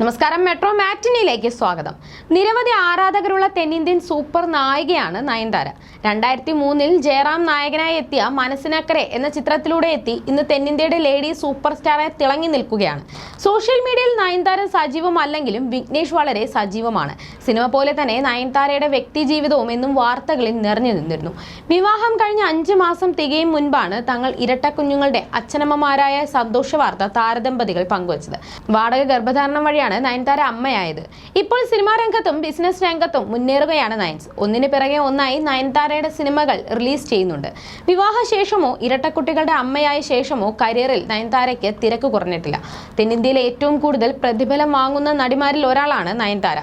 നമസ്കാരം. മെട്രോ മാറ്റിനിയിലേക്ക് സ്വാഗതം. നിരവധി ആരാധകരുള്ള തെന്നിന്ത്യൻ സൂപ്പർ നായികയാണ് നയൻതാര. രണ്ടായിരത്തി മൂന്നിൽ ജയറാം നായകനായി എത്തിയ മനസ്സിനക്കരെ എന്ന ചിത്രത്തിലൂടെ എത്തി ഇന്ന് തെന്നിന്ത്യയുടെ ലേഡി സൂപ്പർ സ്റ്റാറായി തിളങ്ങി നിൽക്കുകയാണ്. സോഷ്യൽ മീഡിയയിൽ നയൻതാര സജീവമല്ലെങ്കിലും വിഘ്നേഷ് വളരെ സജീവമാണ്. സിനിമ പോലെ തന്നെ നയൻതാരയുടെ വ്യക്തി ജീവിതവും എന്നും വാർത്തകളിൽ നിറഞ്ഞു നിന്നിരുന്നു. വിവാഹം കഴിഞ്ഞ അഞ്ച് മാസം തികയും മുൻപാണ് തങ്ങൾ ഇരട്ട കുഞ്ഞുങ്ങളുടെ അച്ഛനമ്മമാരായ സന്തോഷ വാർത്ത താരദമ്പതികൾ പങ്കുവച്ചത്. വാടക ഗർഭധാരണം വഴിയാണ് നയൻതാര അമ്മയായത്. ഇപ്പോൾ സിനിമാ രംഗത്തും ബിസിനസ് രംഗത്തും മുന്നേറുകയാണ് നയൻസ്. ഒന്നിന് പിറകെ ഒന്നായി നയൻതാരയുടെ സിനിമകൾ റിലീസ് ചെയ്യുന്നുണ്ട്. വിവാഹശേഷമോ ഇരട്ടക്കുട്ടികളുടെ അമ്മയായ ശേഷമോ കരിയറിൽ നയൻതാരയ്ക്ക് തിരക്ക് കുറഞ്ഞിട്ടില്ല. തെന്നിന്ത്യയിലെ ഏറ്റവും കൂടുതൽ പ്രതിഫലം വാങ്ങുന്ന നടിമാരിൽ ഒരാളാണ് നയൻതാര.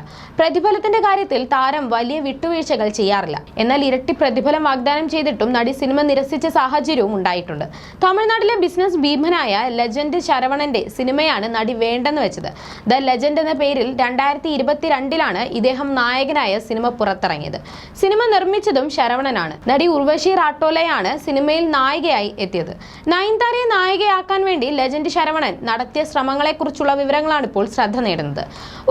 പ്രതിഫലത്തിന്റെ കാര്യത്തിൽ താരം വലിയ വിട്ടുവീഴ്ചകൾ ചെയ്യാറില്ല. എന്നാൽ ഇരട്ടി പ്രതിഫലം വാഗ്ദാനം ചെയ്തിട്ടും നടി സിനിമ നിരസിച്ച സാഹചര്യവും ഉണ്ടായിട്ടുണ്ട്. തമിഴ്നാട്ടിലെ ബിസിനസ് ഭീമനായ ലെജൻഡ് ശരവണന്റെ സിനിമയാണ് നടി വേണ്ടെന്ന് വെച്ചത്. ദ ലെജൻഡ് എന്ന പേരിൽ രണ്ടായിരത്തി ഇരുപത്തിരണ്ടിലാണ് ഇദ്ദേഹം നായകനായ സിനിമ പുറത്തിറങ്ങിയത്. സിനിമ നിർമ്മിച്ചതും ശരവണനാണ്. നടി ഉർവശി റാട്ടോലയാണ് സിനിമയിൽ നായികയായി എത്തിയത്. നയൻതാരയെ നായികയാക്കാൻ വേണ്ടി ലെജൻഡ് ശരവണൻ നടത്തിയ ശ്രമങ്ങളെക്കുറിച്ചുള്ള വിവരങ്ങളാണ് ഇപ്പോൾ ശ്രദ്ധ നേടുന്നത്.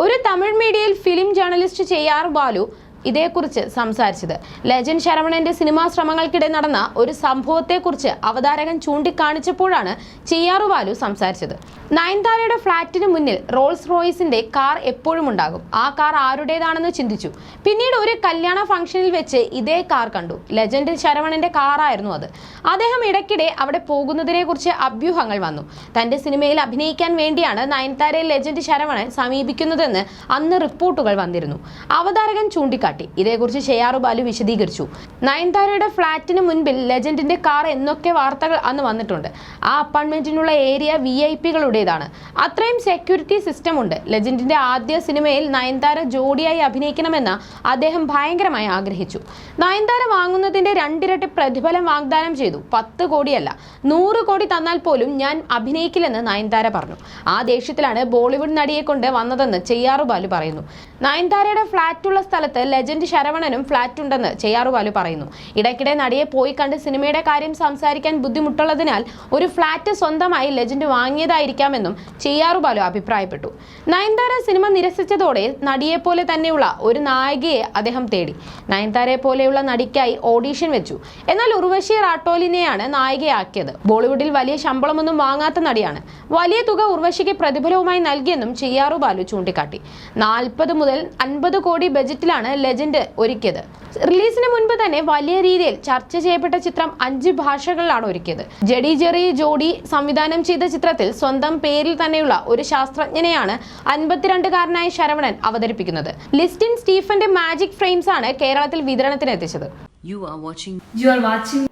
ഒരു തമിഴ് മീഡിയയിൽ ഫിലിം ജേർണലിസ്റ്റ് ചെയ്യാർ ബാലു? ഇതേക്കുറിച്ച് സംസാരിച്ചത്. ലെജൻഡ് ശരവണന്റെ സിനിമാ ശ്രമങ്ങൾക്കിടെ നടന്ന ഒരു സംഭവത്തെക്കുറിച്ച് അവതാരകൻ ചൂണ്ടിക്കാണിച്ചപ്പോഴാണ് ചെയ്യാറു ബാലു സംസാരിച്ചത്. നയൻതാരയുടെ ഫ്ളാറ്റിന് മുന്നിൽ റോൾസ് റോയിസിന്റെ കാർ എപ്പോഴും ഉണ്ടാകും. ആ കാർ ആരുടേതാണെന്ന് ചിന്തിച്ചു. പിന്നീട് ഒരു കല്യാണ ഫംഗ്ഷനിൽ വെച്ച് ഇതേ കാർ കണ്ടു. ലെജൻഡ് ശരവണന്റെ കാറായിരുന്നു അത്. അദ്ദേഹം ഇടയ്ക്കിടെ അവിടെ പോകുന്നതിനെ കുറിച്ച് അഭ്യൂഹങ്ങൾ വന്നു. തന്റെ സിനിമയിൽ അഭിനയിക്കാൻ വേണ്ടിയാണ് നയൻതാരയെ ലെജൻഡ് ശരവണൻ സമീപിക്കുന്നതെന്ന് അന്ന് റിപ്പോർട്ടുകൾ വന്നിരുന്നു. അവതാരകൻ ചൂണ്ടിക്കാട്ടി. ഇതേക്കുറിച്ച് ഷെയാറു ബാലു വിശദീകരിച്ചു. നയൻതാരയുടെ ഫ്ളാറ്റിന് മുൻപിൽ ലെജൻഡിന്റെ കാർ എന്നൊക്കെ വാർത്തകൾ അന്ന് വന്നിട്ടുണ്ട്. ആ അപ്പാർട്ട്മെന്റിനുള്ള ഏരിയ വി ഐ പികളുടേതാണ്. അത്രയും സെക്യൂരിറ്റി സിസ്റ്റം ഉണ്ട് ലെജൻഡിന്റെ ആദ്യ സിനിമയിൽ നയൻതാര ജോഡിയായി അഭിനയിക്കണമെന്ന് അദ്ദേഹം ഭയങ്കരമായി ആഗ്രഹിച്ചു. നയൻതാര വാങ്ങുന്നതിന്റെ രണ്ടിരട്ടി പ്രതിഫലം വാഗ്ദാനം ചെയ്തു. പത്ത് കോടിയല്ല നൂറ് കോടി തന്നാൽ പോലും ഞാൻ അഭിനയിക്കില്ലെന്ന് നയൻതാര പറഞ്ഞു. ആ ദേഷ്യത്തിലാണ് ബോളിവുഡ് നടിയെ കൊണ്ട് വന്നതെന്ന് ചെയ്യാറു ബാലു പറയുന്നു. നയൻതാരയുടെ ഫ്ളാറ്റുള്ള സ്ഥലത്ത് ലെജൻഡ് ശരവണനും ഫ്ളാറ്റ് ഉണ്ടെന്ന് ചെയ്യാറു ബാലു പറയുന്നു. ഇടയ്ക്കിടെ നടിയെ പോയി കണ്ട് സിനിമയുടെ കാര്യം സംസാരിക്കാൻ ബുദ്ധിമുട്ടുള്ളതിനാൽ ഒരു ഫ്ളാറ്റ് സ്വന്തമായി ലെജൻഡ് വാങ്ങിയതായിരിക്കാമെന്നും ചെയ്യാറുബാലു അഭിപ്രായപ്പെട്ടു. നയൻതാര സിനിമ നിരസിച്ചതോടെ നടിയെ പോലെ തന്നെയുള്ള ഒരു നായികയെ അദ്ദേഹം തേടി. നയൻതാരയെ പോലെയുള്ള നടിക്കായി ഓഡീഷൻ വെച്ചു. എന്നാൽ ഉർവശി റാട്ടോലിനെയാണ് നായികയാക്കിയത്. ബോളിവുഡിൽ വലിയ ശമ്പളമൊന്നും വാങ്ങാത്ത നടിയാണ്. വലിയ തുക ഉർവശിക്ക് പ്രതിഫലവുമായി നൽകിയെന്നും ചെയ്യാറു ബാലു ചൂണ്ടിക്കാട്ടി. നാൽപ്പത് മുതൽ അൻപത് കോടി ബജറ്റിലാണ് ലെജൻഡ് ഒരുക്കിയത്. റിലീസിന് മുൻപ് തന്നെ വലിയ രീതിയിൽ ചർച്ച ചെയ്യപ്പെട്ട ചിത്രം അഞ്ച് ഭാഷകളിലാണ് ഒരുക്കിയത്. ജഡി ജെറി ജോഡി സംവിധാനം ചെയ്ത ചിത്രത്തിൽ സ്വന്തം പേരിൽ തന്നെയുള്ള ഒരു ശാസ്ത്രജ്ഞനെയാണ് അൻപത്തിരണ്ടുകാരനായ ശരവണൻ അവതരിപ്പിക്കുന്നത്. ലിസ്റ്റിൻ സ്റ്റീഫന്റെ മാജിക് ഫ്രെയിംസ് ആണ് കേരളത്തിൽ വിതരണത്തിന് എത്തിച്ചത് You are watching You are watching You're